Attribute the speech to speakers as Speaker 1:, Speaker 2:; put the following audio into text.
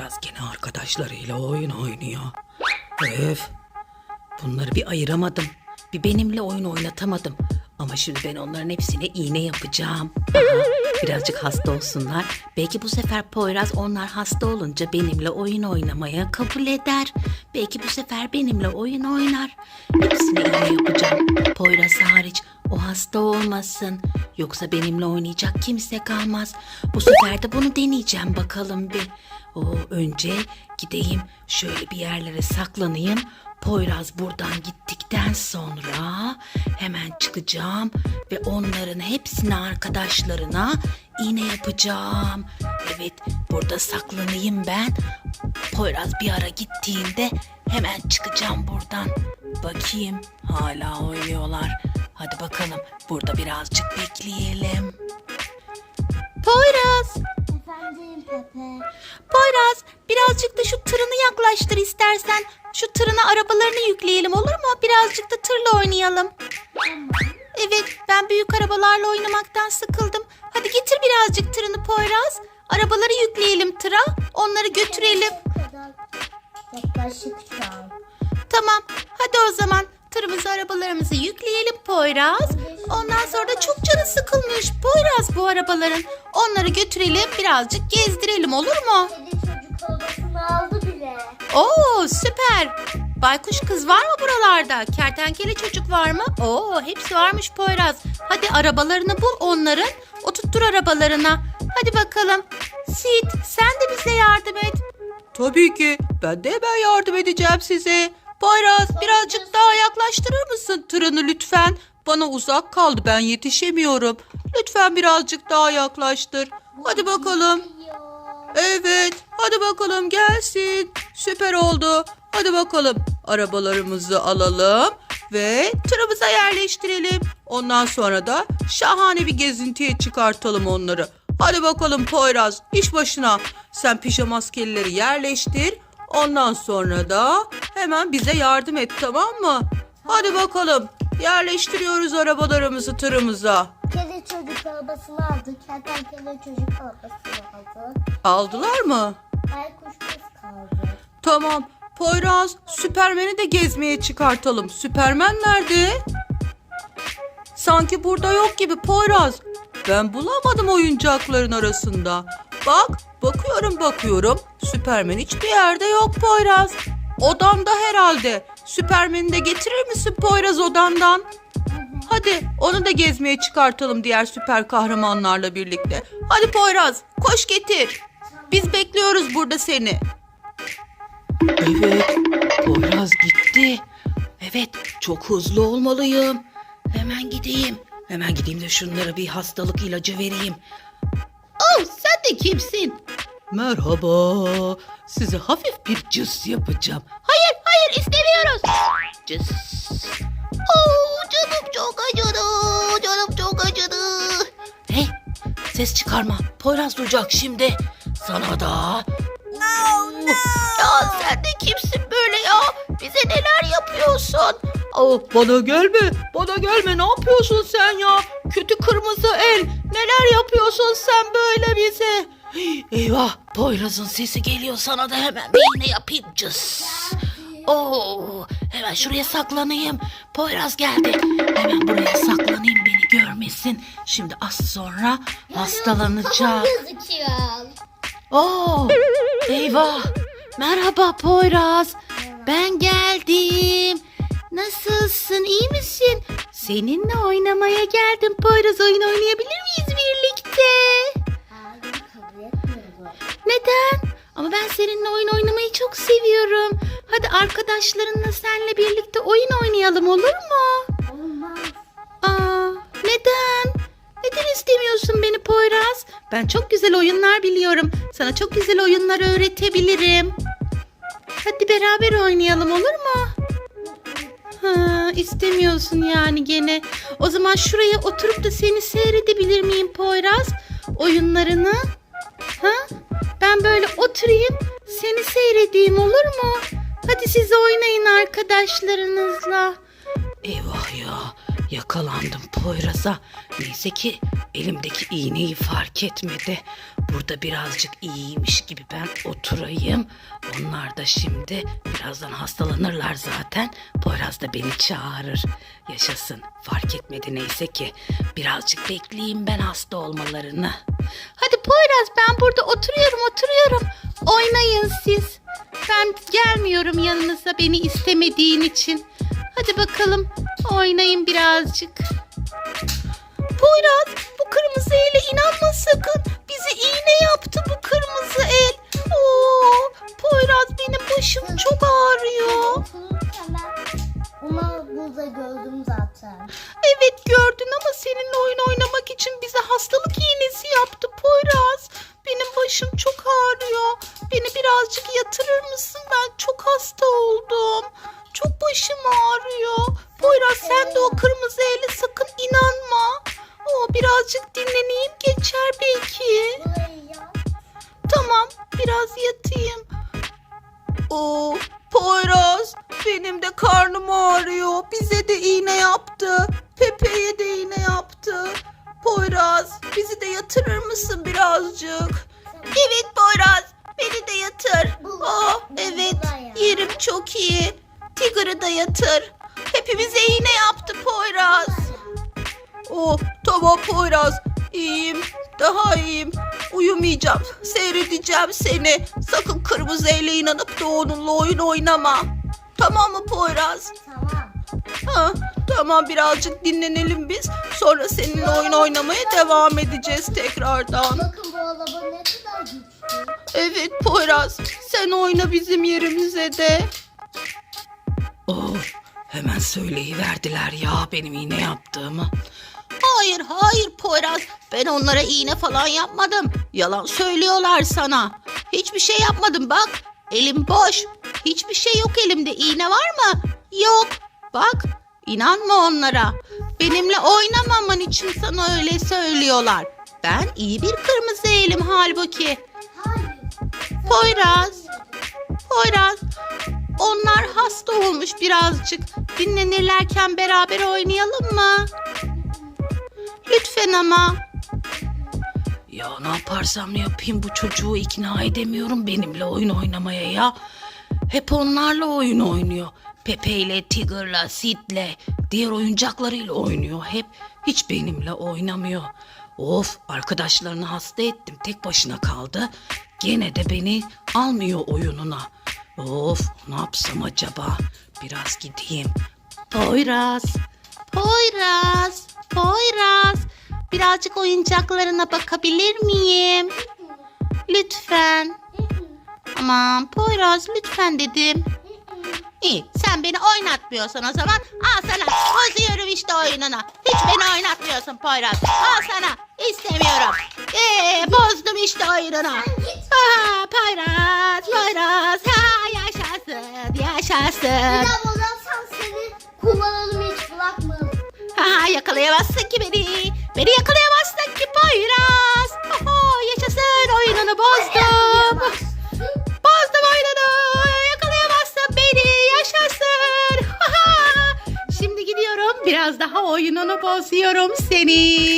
Speaker 1: Poyraz gene arkadaşlarıyla oyun oynuyor. Öf. Bunları bir ayıramadım. Bir benimle oyun oynatamadım. Ama şimdi ben onların hepsine iğne yapacağım. Aha, birazcık hasta olsunlar. Belki bu sefer Poyraz onlar hasta olunca benimle oyun oynamaya kabul eder. Belki bu sefer benimle oyun oynar. Hepsine iğne yapacağım. Poyraz hariç o hasta olmasın. Yoksa benimle oynayacak kimse kalmaz. Bu sefer de bunu deneyeceğim bakalım bir. O önce gideyim şöyle bir yerlere saklanayım. Poyraz buradan gittikten sonra hemen çıkacağım ve onların hepsini arkadaşlarına iğne yapacağım. Evet burada saklanayım ben. Poyraz bir ara gittiğinde hemen çıkacağım buradan. Bakayım hala oynuyorlar. Hadi bakalım burada birazcık bekleyelim. Poyraz,
Speaker 2: Pepe.
Speaker 1: Poyraz birazcık da şu tırını yaklaştır istersen. Şu tırına arabalarını yükleyelim olur mu? Birazcık da tırla oynayalım. Evet ben büyük arabalarla oynamaktan sıkıldım. Hadi getir birazcık tırını Poyraz. Arabaları yükleyelim tıra. Onları götürelim.
Speaker 2: Yaklaşık.
Speaker 1: Tamam hadi o zaman tırımızı arabalarımızı yükleyelim Poyraz. Ondan sonra da çok canı sıkılmış Poyraz bu arabaların. Onları götürelim birazcık gezdirelim olur mu?
Speaker 2: Kedi çocuk arabasını aldı bile.
Speaker 1: Oo süper. Baykuş kız var mı buralarda? Kertenkele çocuk var mı? Oo hepsi varmış Poyraz. Hadi arabalarını bul onların. Oturttur arabalarına. Hadi bakalım. Sid sen de bize yardım et. Tabii ki. Ben de hemen yardım edeceğim size. Poyraz birazcık daha yaklaştırır mısın tırını lütfen? Bana uzak kaldı ben yetişemiyorum. Lütfen birazcık daha yaklaştır. Hadi bakalım. Evet, hadi bakalım gelsin. Süper oldu. Hadi bakalım arabalarımızı alalım ve tırımıza yerleştirelim. Ondan sonra da şahane bir gezintiye çıkartalım onları. Hadi bakalım Poyraz iş başına. Sen pijama maskelileri yerleştir. Ondan sonra da hemen bize yardım et tamam mı? Hadi bakalım yerleştiriyoruz arabalarımızı tırımıza.
Speaker 2: Kedi çocuk arabasını aldı. Kertenkele çocuk arabasını aldı.
Speaker 1: Aldılar mı?
Speaker 2: Baykuş kız kaldı.
Speaker 1: Tamam. Poyraz, Süpermen'i de gezmeye çıkartalım. Süpermen nerede? Sanki burada yok gibi Poyraz. Ben bulamadım oyuncakların arasında. Bak, bakıyorum bakıyorum. Süpermen hiçbir yerde yok Poyraz. Odamda herhalde. Süpermen'i de getirir misin Poyraz odandan? Hadi onu da gezmeye çıkartalım diğer süper kahramanlarla birlikte. Hadi Poyraz, koş getir. Biz bekliyoruz burada seni. Evet, Poyraz gitti. Evet, çok hızlı olmalıyım. Hemen gideyim. Hemen gideyim de şunlara bir hastalık ilacı vereyim. Oh, sen de kimsin? Merhaba. Size hafif bir cız yapacağım. Hayır, hayır istemiyoruz. Cız. Oh, canım çok acıdı. Canım çok acıdı. Hey, ses çıkarma. Poyraz duyacak şimdi. Sana da ya sen de kimsin böyle ya? Bize neler yapıyorsun? Aa, bana gelme, bana gelme. Ne yapıyorsun sen ya? Kötü kırmızı el. Neler yapıyorsun sen böyle bize? Eyvah, Poyraz'ın sesi geliyor sana da hemen bir iğne yapayım. Cız. Oo, hemen şuraya saklanayım. Poyraz geldi. Hemen buraya saklanayım beni görmesin. Şimdi az sonra hastalanacak.
Speaker 2: Gözüküyor.
Speaker 1: Oo, eyvah. Merhaba Poyraz. Ben geldim. Nasılsın? iyi misin? Seninle oynamaya geldim Poyraz. Oyun oynayabilir miyiz birlikte?
Speaker 2: Hayır kabul etmiyorum.
Speaker 1: Neden? Ama ben seninle oyun oynamayı çok seviyorum. Hadi arkadaşlarınla senle birlikte oyun oynayalım olur mu?
Speaker 2: Olmaz.
Speaker 1: Aa, neden? Neden istemiyorsun beni Poyraz? Ben çok güzel oyunlar biliyorum. Sana çok güzel oyunlar öğretebilirim. Hadi beraber oynayalım olur mu? Ha, istemiyorsun yani gene. O zaman şuraya oturup da seni seyredebilir miyim Poyraz? Oyunlarını. Ha? Ben böyle oturayım, seni seyredeyim olur mu? Hadi siz oynayın arkadaşlarınızla. Eyvah ya yakalandım Poyraz'a. Neyse ki elimdeki iğneyi fark etmedi. burada birazcık iyiymiş gibi ben oturayım. Onlar da şimdi birazdan hastalanırlar zaten. Poyraz da beni çağırır. Yaşasın. Fark etmedi neyse ki. Birazcık bekleyeyim ben hasta olmalarını. Hadi Poyraz ben burada oturuyorum oturuyorum. Oynayın siz. Ben gelmiyorum yanınıza beni istemediğin için. Hadi bakalım oynayın birazcık. Poyraz iğnesi yaptı Poyraz. Benim başım çok ağrıyor. Beni birazcık yatırır mısın? Ben çok hasta oldum. Çok başım ağrıyor. Poyraz sen de o kırmızı ele sakın inanma. O birazcık dinleneyim geçer belki. Tamam biraz yatayım. Oo, Poyraz benim de karnım ağrıyor. Bize de iğne yaptı. Pepe'ye de iğne yaptı. Poyraz bizi de yatırır mısın birazcık? Evet Poyraz beni de yatır. Oh evet yerim çok iyi. Tigger'ı da yatır. Hepimize iğne yaptı Poyraz. Oh tamam Poyraz iyiyim daha iyiyim uyumayacağım seyredeceğim seni sakın kırmızı ele inanıp da onunla oyun oynama tamam mı Poyraz. Ha, tamam birazcık dinlenelim biz sonra seninle oyun oynamaya devam edeceğiz tekrardan
Speaker 2: Bakın bu araba ne kadar güçlü.
Speaker 1: evet Poyraz sen oyna bizim yerimize de Oh, hemen söyleyiverdiler ya benim iğne yaptığımı. Hayır hayır Poyraz ben onlara iğne falan yapmadım. Yalan söylüyorlar sana. Hiçbir şey yapmadım bak. Elim boş. Hiçbir şey yok elimde. İğne var mı? Yok. Bak inanma onlara. Benimle oynamaman için sana öyle söylüyorlar. Ben iyi bir kırmızı elim halbuki. Poyraz. Poyraz. Onlar hasta olmuş birazcık. Dinlenirlerken beraber oynayalım mı? Lütfen ama. Ya ne yaparsam yapayım bu çocuğu ikna edemiyorum benimle oyun oynamaya ya. Hep onlarla oyun oynuyor. Pepe ile Tigger'la, Sid'le, diğer oyuncaklarıyla oynuyor. Hep hiç benimle oynamıyor. Of arkadaşlarını hasta ettim. Tek başına kaldı. Gene de beni almıyor oyununa. Of ne yapsam acaba? Biraz gideyim. Poyraz. Poyraz. Poyraz. Birazcık oyuncaklarına bakabilir miyim? Lütfen. Aman Poyraz lütfen dedim. İyi sen beni oynatmıyorsun o zaman. Al sana bozuyorum işte oyununu. Hiç beni oynatmıyorsun Poyraz. Al sana istemiyorum. Ee, bozdum işte oyununu. Ha, Poyraz, Poyraz. Ha, yaşasın, yaşasın.
Speaker 2: Ya sen seni kullanalım hiç bırakmadım.
Speaker 1: Ha, yakalayamazsın ki beni. Beni yakalayamazsın Bozuyorum seni.